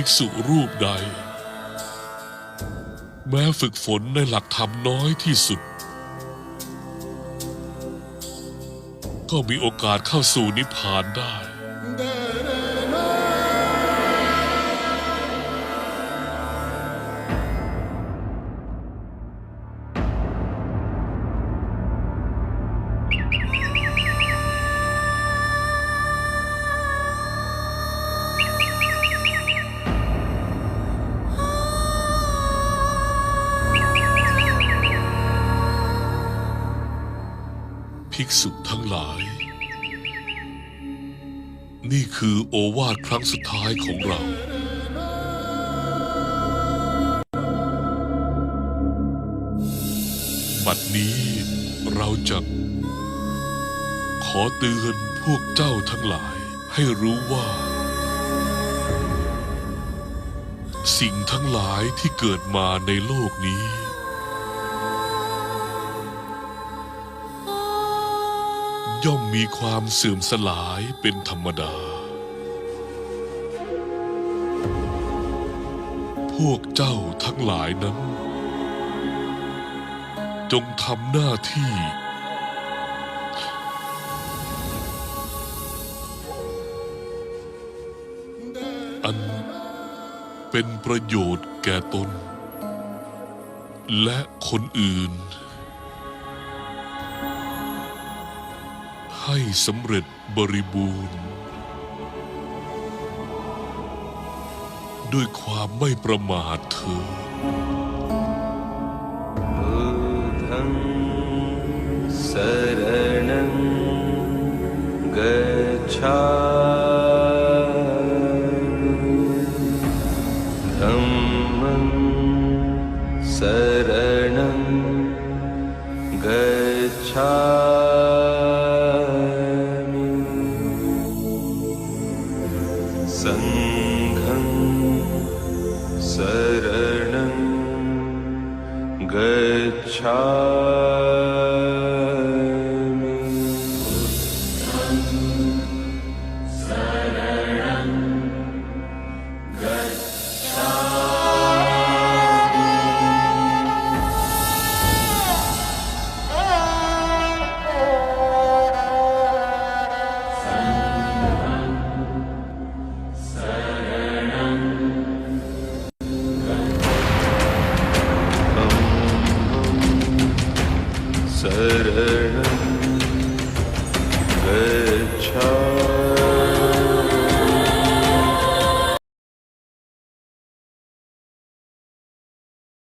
ภิกษุรูปใด แม้ฝึกฝนในหลักธรรมน้อยที่สุด ก็มีโอกาสเข้าสู่นิพพานได้ ภิกษุทั้งหลาย นี่คือโอวาทครั้งสุดท้ายของเรา บัดนี้เราจะขอเตือนพวกเจ้าทั้งหลายให้รู้ว่า สิ่งทั้งหลายที่เกิดมาในโลกนี้ ย่อมมีความเสื่อมสลายเป็นธรรมดา พวกเจ้าทั้งหลายนั้น จงทำหน้าที่ อันเป็นประโยชน์แก่ตน และคนอื่น ให้สำเร็จบริบูรณ์ ด้วยความไม่ประมาทเธอสรณังกัจฉา सङ्घं शरणं गच्छामि Veremem